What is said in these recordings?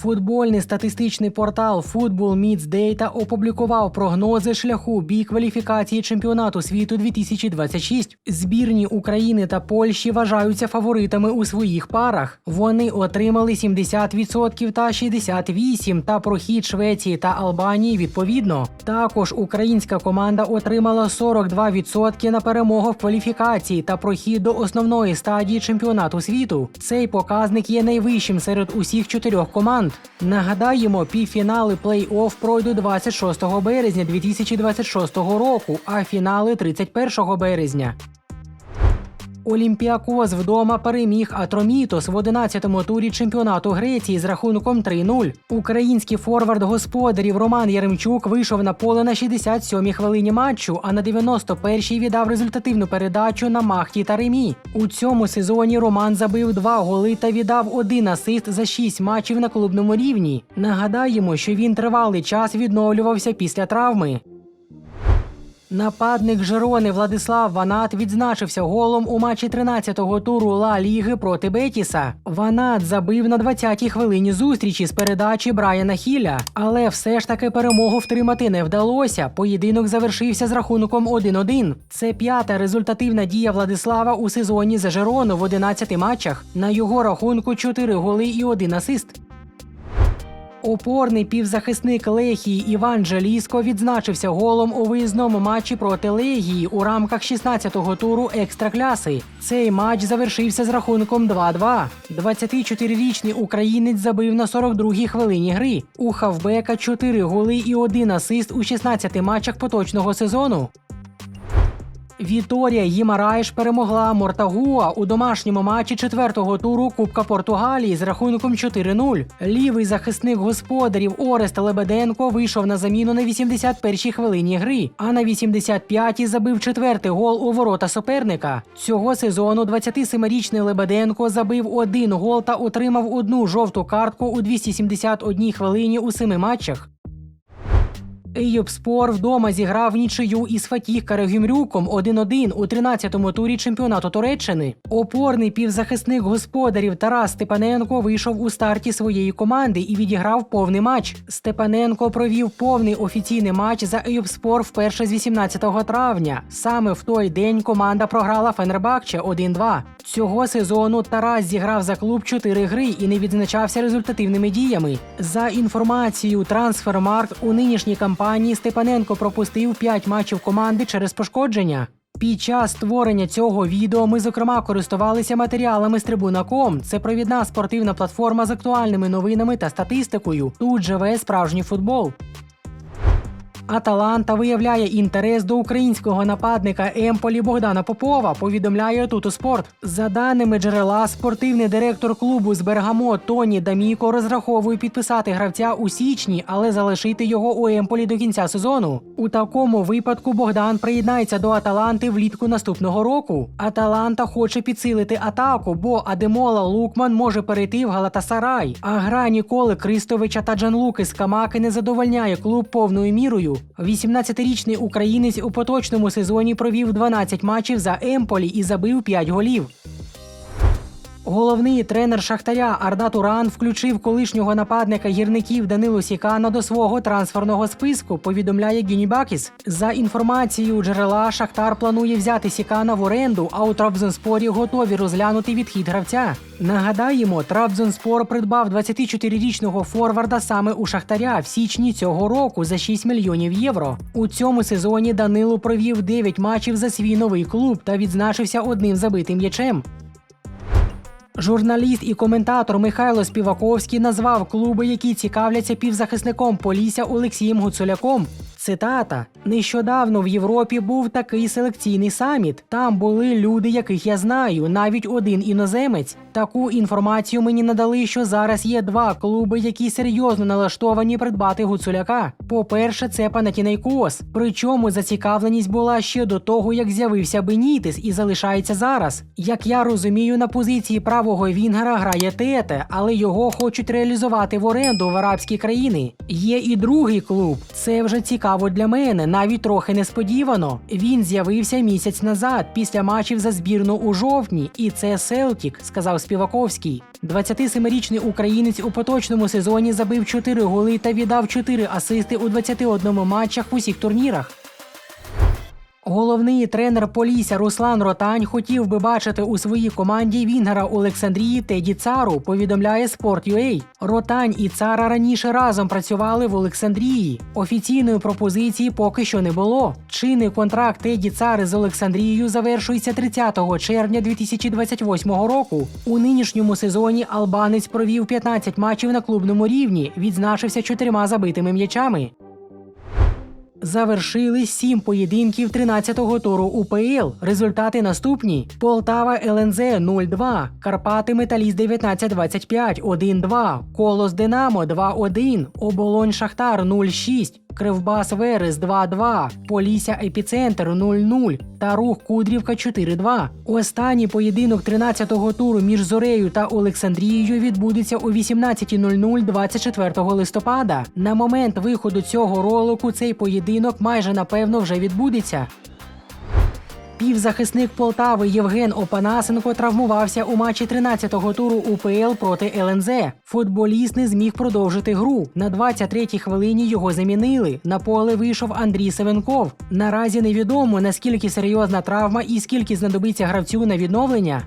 Футбольний статистичний портал Football Meets Data опублікував прогнози шляху бій кваліфікації чемпіонату світу 2026. Збірні України та Польщі вважаються фаворитами у своїх парах. Вони отримали 70% та 68% та прохід Швеції та Албанії відповідно. Також українська команда отримала 42% на перемогу в кваліфікації та прохід до основної стадії чемпіонату світу. Цей показник є найвищим серед усіх чотирьох команд. Нагадаємо, півфінали плей-офф пройдуть 26 березня 2026 року, а фінали 31 березня. Олімпіакос вдома переміг Атромітос в 11-му турі чемпіонату Греції з рахунком 3-0. Український форвард господарів Роман Яремчук вийшов на поле на 67-й хвилині матчу, а на 91-й віддав результативну передачу на Махті та Ремі. У цьому сезоні Роман забив два голи та віддав один асист за 6 матчів на клубному рівні. Нагадаємо, що він тривалий час відновлювався після травми. Нападник Жерони Владислав Ванат відзначився голом у матчі 13-го туру Ла Ліги проти Бетіса. Ванат забив на 20-й хвилині зустрічі з передачі Брайана Хіля, але все ж таки перемогу втримати не вдалося. Поєдинок завершився з рахунком 1-1. Це п'ята результативна дія Владислава у сезоні за Жерону в 11 матчах. На його рахунку 4 голи і 1 асист. Опорний півзахисник Лехії Іван Джаліско відзначився голом у виїзному матчі проти Легії у рамках 16-го туру екстракляси. Цей матч завершився з рахунком 2-2. 24-річний українець забив на 42-й хвилині гри. У хавбека 4 голи і 1 асист у 16 матчах поточного сезону. Віторія Гімараєш перемогла Мортагуа у домашньому матчі четвертого туру Кубка Португалії з рахунком 4-0. Лівий захисник господарів Орест Лебеденко вийшов на заміну на 81-й хвилині гри, а на 85-й забив четвертий гол у ворота суперника. Цього сезону 27-річний Лебеденко забив один гол та отримав одну жовту картку у 271 хвилині у семи матчах. Ейобспор вдома зіграв нічию із Фатіх Карагюмрюком 1-1 у 13-му турі чемпіонату Туреччини. Опорний півзахисник господарів Тарас Степаненко вийшов у старті своєї команди і відіграв повний матч. Степаненко провів повний офіційний матч за Ейобспор вперше з 18 травня. Саме в той день команда програла Фенербахче 1-2. Цього сезону Тарас зіграв за клуб 4 гри і не відзначався результативними діями. За інформацією Трансфермаркт у нинішній кампанії Степаненко пропустив 5 матчів команди через пошкодження. Під час створення цього відео ми зокрема користувалися матеріалами з Трибуна.ком. Це провідна спортивна платформа з актуальними новинами та статистикою. Тут живе справжній футбол. Аталанта виявляє інтерес до українського нападника Емполі Богдана Попова. Повідомляє Тутуспорт. За даними джерела, спортивний директор клубу з Бергамо Тоні Даміко розраховує підписати гравця у січні, але залишити його у Емполі до кінця сезону. У такому випадку Богдан приєднається до Аталанти влітку наступного року. Аталанта хоче підсилити атаку, бо Адемола Лукман може перейти в Галатасарай. А гра Ніколи Кристовича та Джанлуки Скамаки не задовольняє клуб повною мірою. 18-річний українець у поточному сезоні провів 12 матчів за Емполі і забив 5 голів. Головний тренер Шахтаря Арда Туран включив колишнього нападника гірників Данилу Сікана до свого трансферного списку. Повідомляє Гюнібакіс. За інформацією джерела, Шахтар планує взяти Сікана в оренду, а у Трабзонспорі готові розглянути відхід гравця. Нагадаємо, Трабзонспор придбав 24-річного форварда саме у Шахтаря в січні цього року за 6 мільйонів євро. У цьому сезоні Данило провів 9 матчів за свій новий клуб та відзначився одним забитим м'ячем. Журналіст і коментатор Михайло Співаковський назвав клуби, які цікавляться півзахисником Полісся Олексієм Гуцуляком. Цитата: нещодавно в Європі був такий селекційний саміт. Там були люди, яких я знаю, навіть один іноземець. Таку інформацію мені надали, що зараз є два клуби, які серйозно налаштовані придбати Гуцуляка. По-перше, це Панатінайкос. Причому зацікавленість була ще до того, як з'явився Бенітис і залишається зараз. Як я розумію, на позиції правого Вінгера грає Тете, але його хочуть реалізувати в оренду в арабські країни. Є і другий клуб. Це вже цікаво для мене, навіть трохи несподівано. Він з'явився місяць назад після матчів за збірну у жовтні, і це Селтік, сказав Співаковський. 27-річний українець у поточному сезоні забив 4 голи та віддав 4 асисти у 21 матчах в усіх турнірах. Головний тренер Полісся Руслан Ротань хотів би бачити у своїй команді Вінгера Олександрії Теді Цару, повідомляє Sport.ua. Ротань і Цара раніше разом працювали в Олександрії. Офіційної пропозиції поки що не було. Чинний контракт Теді Цари з Олександрією завершується 30 червня 2028 року. У нинішньому сезоні албанець провів 15 матчів на клубному рівні, відзначився чотирма забитими м'ячами. Завершили сім поєдинків 13-го туру УПЛ. Результати наступні: Полтава ЛНЗ 0-2, Карпати Металіст 19-25, 1-2, Колос Динамо 2-1, Оболонь Шахтар 0-6, Кривбас Верес 2-2, Полісся Епіцентр 0-0 та Рух Кудрівка 4-2. Останній поєдинок 13-го туру між Зорею та Олександрією відбудеться о 18.00 24 листопада. На момент виходу цього ролику цей поєдинок майже напевно вже відбудеться. Півзахисник Полтави Євген Опанасенко травмувався у матчі 13-го туру УПЛ проти ЛНЗ. Футболіст не зміг продовжити гру. На 23-й хвилині його замінили. На поле вийшов Андрій Севенков. Наразі невідомо наскільки серйозна травма і скільки знадобиться гравцю на відновлення.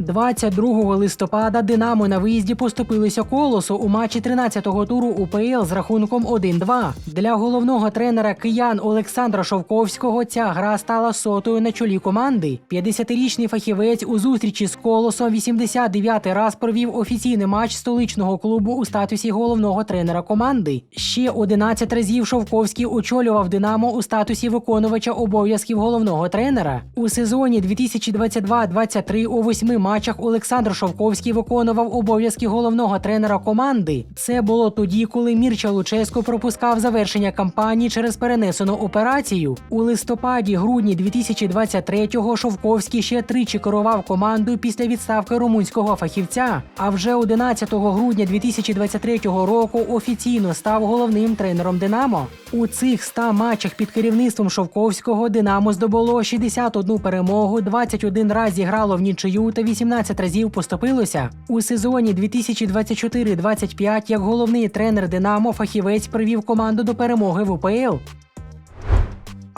22 листопада Динамо на виїзді поступилися колосу у матчі 13-го туру УПЛ з рахунком 1-2. Для головного тренера киян Олександра Шовковського ця гра стала сотою на чолі команди. 50-річний фахівець у зустрічі з колосом 89-й раз провів офіційний матч столичного клубу у статусі головного тренера команди. Ще 11 разів Шовковський очолював Динамо у статусі виконувача обов'язків головного тренера. У сезоні 2022-23 у восьми матчах Олександр Шовковський виконував обов'язки головного тренера команди. Це було тоді, коли Мірча Луческо пропускав завершення кампанії через перенесену операцію. У листопаді-грудні 2023-го Шовковський ще тричі керував командою після відставки румунського фахівця. А вже 11 грудня 2023 року офіційно став головним тренером Динамо. У цих 100 матчах під керівництвом Шовковського Динамо здобуло 61 перемогу, 21 раз зіграло в нічию та 18 разів поступилося. У сезоні 2024-25 як головний тренер Динамо фахівець привів команду до перемоги в УПЛ.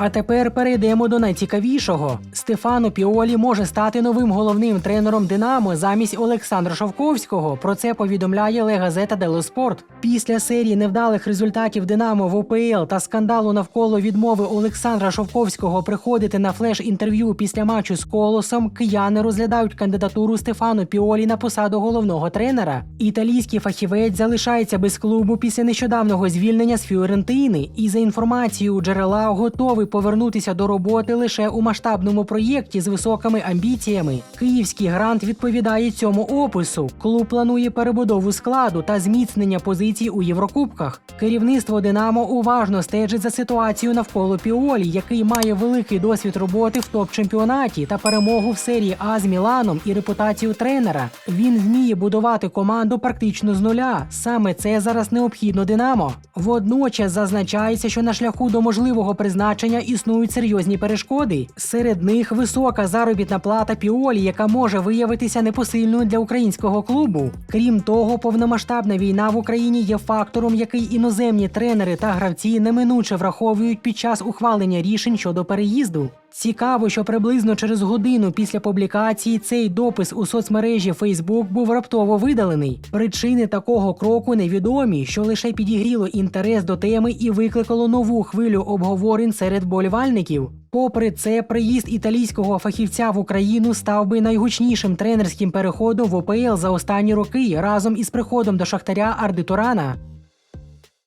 А тепер перейдемо до найцікавішого. Стефано Піолі може стати новим головним тренером Динамо замість Олександра Шовковського. Про це повідомляє Ле Газета Дело Спорт. Після серії невдалих результатів Динамо в ОПЛ та скандалу навколо відмови Олександра Шовковського приходити на флеш-інтерв'ю після матчу з колосом. Кияни розглядають кандидатуру Стефано Піолі на посаду головного тренера. Італійський фахівець залишається без клубу після нещодавнього звільнення з Фіорентини. І за інформацією джерела готовий повернутися до роботи лише у масштабному проєкті з високими амбіціями. Київський грант відповідає цьому опису. Клуб планує перебудову складу та зміцнення позицій у Єврокубках. Керівництво Динамо уважно стежить за ситуацією навколо Піолі, який має великий досвід роботи в топ-чемпіонаті та перемогу в серії А з Міланом і репутацію тренера. Він вміє будувати команду практично з нуля. Саме це зараз необхідно Динамо. Водночас зазначається, що на шляху до можливого призначення існують серйозні перешкоди. Серед них висока заробітна плата Піолі, яка може виявитися непосильною для українського клубу. Крім того, повномасштабна війна в Україні є фактором, який іноземні тренери та гравці неминуче враховують під час ухвалення рішень щодо переїзду. Цікаво, що приблизно через годину після публікації цей допис у соцмережі Facebook був раптово видалений. Причини такого кроку невідомі, що лише підігріло інтерес до теми і викликало нову хвилю обговорень серед болівальників. Попри це, приїзд італійського фахівця в Україну став би найгучнішим тренерським переходом в ОПЛ за останні роки разом із приходом до Шахтаря Арди Турана.